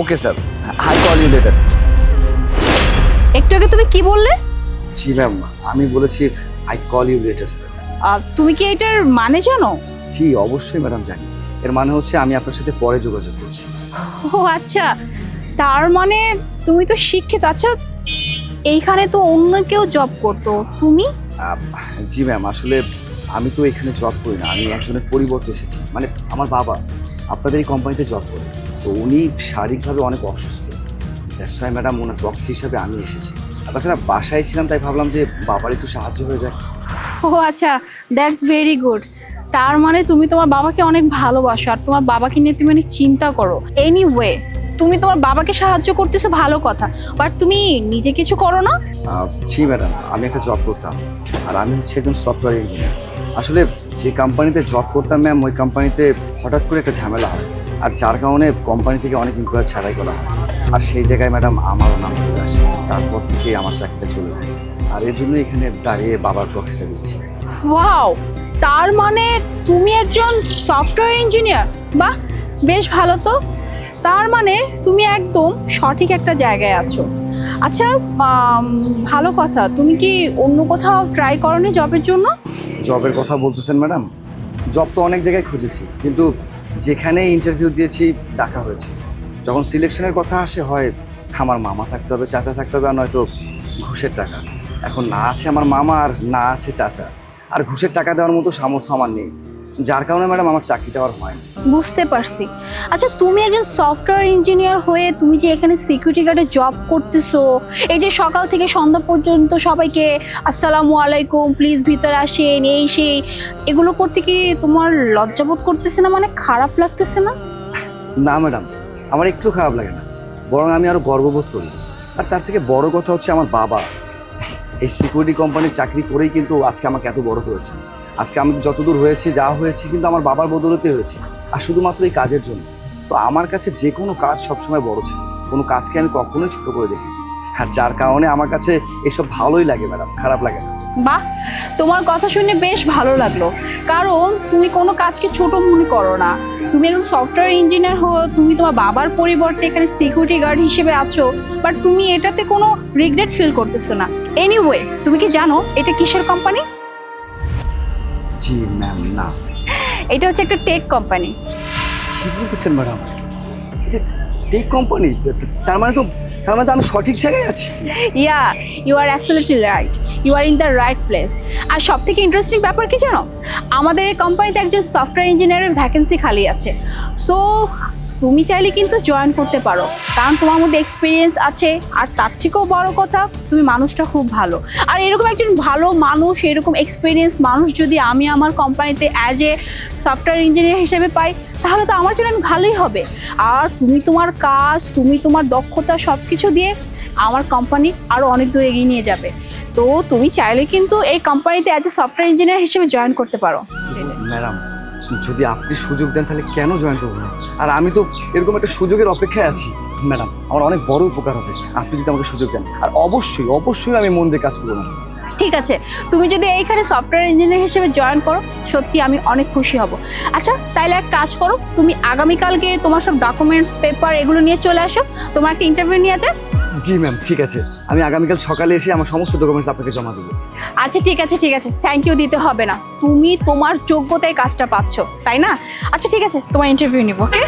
Okay sir hi call you later একটু আগে তুমি কি বললে? জি ম্যাম আমি বলেছি I call you later sir তুমি কি এটার মানে জানো? জি অবশ্যই ম্যাডাম জানি। এর মানে হচ্ছে আমি আপনার সাথে পরে যোগাযোগ করছি। ও আচ্ছা। তার মানে তুমি তো শিক্ষিত। আচ্ছা এইখানে তো অন্য কেউ জব করতো। তুমি? জি ম্যাম আসলে আমি তো এখানে জব করি না। আমি একজনের পরিবর্তে এসেছি। মানে আমার বাবা আপনাদের এই কোম্পানিতে জব করে। তো উনি শারীরিকভাবে অনেক অসুস্থ। দ্যাটস ওয়াই ম্যাডাম ওনার প্রক্সি হিসাবে আমি এসেছি। আর তাছাড়া বাসায় ছিলাম তাই ভাবলাম যে বাবার একটু সাহায্য হয়ে যায় ও আচ্ছা দ্যাটস ভেরি গুড তার মানে তুমি তোমার বাবাকে অনেক ভালোবাসো আর তোমার বাবাকে নিয়ে তুমি অনেক চিন্তা করো। এনিওয়ে তুমি তোমার বাবাকে সাহায্য করতেছো ভালো কথা বাট তুমি নিজে কিছু করো না? জি ম্যাডাম আমি একটা জব করতাম আর আমি হচ্ছে একজন সফটওয়্যার ইঞ্জিনিয়ার আসলে যে কোম্পানিতে জব করতাম ম্যাম ওই কোম্পানিতে হঠাৎ করে একটা ঝামেলা হয়। আর যার কারণে কোম্পানি থেকে অনেক এমপ্লয়ার ছাড়াই করা হয়। আর সেই জায়গায় ম্যাডাম আমারও নাম চলে আসে। তারপর থেকেই আমার চাকরিটা চলে যায়। আর এর জন্য এখানে দাঁড়িয়ে বাবার প্রক্সিটা দিচ্ছি। ওয়াও তার মানে তুমি একজন সফটওয়্যার ইঞ্জিনিয়ার বাহ! বেশ ভালো তো। তার মানে তুমি একদম সঠিক একটা জায়গায় আছো। আচ্ছা ভালো কথা। তুমি কি অন্য কোথাও ট্রাই করনি জবের জন্য? জবের কথা বলতেছেন ম্যাডাম জব তো অনেক জায়গায় খুঁজেছি। কিন্তু যেখানে ইন্টারভিউ দিয়েছি, ডাকা হয়েছে। যখন সিলেকশনের কথা আসে, হয় আমার মামা থাকতে হবে, চাচা থাকতে হবে, আর নয়তো ঘুষের টাকা। এখন না আছে আমার মামা, আর না আছে চাচা। আর ঘুষের টাকা দেওয়ার মতো সামর্থ্য আমার নেই। যার কারণে ম্যাডাম আমার চাকরিটা আর হয় বুঝতে পারছি। আচ্ছা তুমি একজন সফটওয়্যার ইঞ্জিনিয়ার হয়ে তুমি যে এখানে সিকিউরিটি গার্ডে জব করতেছো এই যে সকাল থেকে সন্ধ্যা পর্যন্ত সবাইকে আসসালামু আলাইকুম প্লিজ ভিতরে আসেন এই সেই এগুলো করতে কি তোমার লজ্জাবোধ করতেছে না? মানে খারাপ লাগতেছে না? না ম্যাডাম আমার একটু খারাপ লাগে না। বরং আমি আরও গর্ববোধ করি। আর তার থেকে বড় কথা হচ্ছে আমার বাবা। এই সিকিউরিটি কোম্পানির চাকরি করেই কিন্তু আজকে আমাকে এত বড় করেছে আজকে আমি যতদূর হয়েছে, যা হয়েছে কিন্তু আমার বাবার বদলতে হয়েছে। আর শুধুমাত্র এই কাজের জন্য। তো আমার কাছে যে কোনো কাজ সবসময় বড় ছিল। কোনো কাজকে আমি কখনোই ছোটো করে দেখি আর যার কারণে আমার কাছে এসব ভালোই লাগে ম্যাডাম, খারাপ লাগে না। বাহ তোমার কথা শুনে বেশ ভালো লাগল। কারণ তুমি কোনো কাজকে ছোট মনে করো না। তুমি একজন সফটওয়্যার ইঞ্জিনিয়ার হো তুমি তোমার বাবার পরিবর্তে এখানে সিকিউরিটি গার্ড হিসেবে আছো বাট তুমি এটাতে কোনো রিগ্রেট ফিল করতেছো না। এনিওয়ে তুমি কি জানো এটা কিসের কোম্পানি জি ম্যাম না এটা হচ্ছে একটা টেক কোম্পানি কি বলতেছেন ম্যাডাম টেক কোম্পানি তার মানে তো, তার মানে তো আমি সঠিক জায়গায় আছি। Yeah you are absolutely right you are in the right place আর সব থেকে ইন্টারেস্টিং ব্যাপার কি জানো? আমাদের এই কোম্পানিতে একজন সফটওয়্যার ইঞ্জিনিয়ারের ভ্যাকেন্সি খালি আছে। সো তুমি চাইলে কিন্তু জয়েন করতে পারো। কারণ তোমার মধ্যে এক্সপিরিয়েন্স আছে, আর তার থেকেও বড় কথা, তুমি মানুষটা খুব ভালো। আর এরকম একজন ভালো মানুষ, এরকম এক্সপিরিয়েন্স মানুষ যদি আমি আমার কোম্পানিতে অ্যাজ এ সফটওয়্যার ইঞ্জিনিয়ার হিসেবে পাই, তাহলে তো আমার জন্য ভালোই হবে। আর তুমি তোমার কাজ, তুমি তোমার দক্ষতা সব কিছু দিয়ে আমার কোম্পানি আরও অনেক দূর এগিয়ে নিয়ে যাবে। তো তুমি চাইলে কিন্তু এই কোম্পানিতে অ্যাজ এ সফটওয়্যার ইঞ্জিনিয়ার হিসেবে জয়েন করতে পারো। ম্যাডাম যদি আপনি সুযোগ দেন, তাহলে কেন জয়েন করব না? আর আমি তো এরকম একটা সুযোগের অপেক্ষায় আছি। ম্যাডাম, আমার অনেক বড় উপকার হবে, আপনি যদি আমাকে সুযোগ দেন। আর অবশ্যই অবশ্যই আমি মন দিয়ে কাজ করব না। ঠিক আছে, তুমি যদি এইখানে সফটওয়্যার ইঞ্জিনিয়ার হিসেবে জয়েন করো, সত্যি আমি অনেক খুশি হব। আচ্ছা তাইলে এক কাজ করো, তুমি আগামীকালকে তোমার সব ডকুমেন্টস পেপার এগুলো নিয়ে চলে আসো তোমার একটা ইন্টারভিউ নিয়ে যায় জি ম্যাম ঠিক আছে। আমি আগামীকাল সকালে এসে আমার সমস্ত ডকুমেন্টস আপনাকে জমা দেবো। আচ্ছা ঠিক আছে ঠিক আছে। থ্যাংক ইউ দিতে হবে না। তুমি তোমার যোগ্যতায় কাজটা পাচ্ছ তাই না? আচ্ছা ঠিক আছে তোমার ইন্টারভিউ নিব ওকে